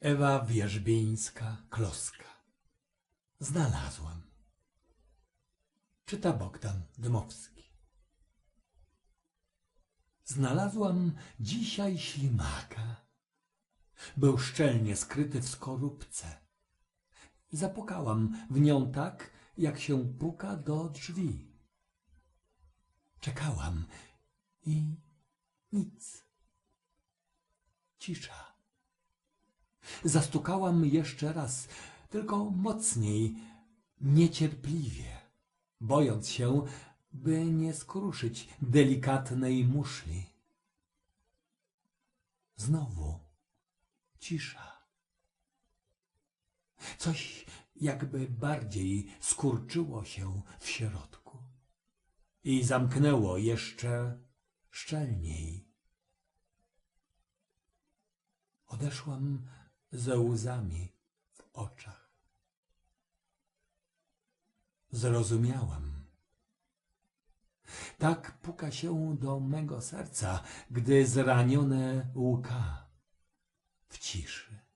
Ewa Wierzbińska-Kloska. Znalazłam. Czyta Bogdan Dmowski. Znalazłam dzisiaj ślimaka. Był szczelnie skryty w skorupce. Zapukałam w nią tak, jak się puka do drzwi. Czekałam i nic. Cisza. Zastukałam jeszcze raz, tylko mocniej, niecierpliwie, bojąc się, by nie skruszyć delikatnej muszli. Znowu cisza. Coś jakby bardziej skurczyło się w środku i zamknęło jeszcze szczelniej. Odeszłam ze łzami w oczach. Zrozumiałam. Tak puka się do mego serca, gdy zranione łka w ciszy.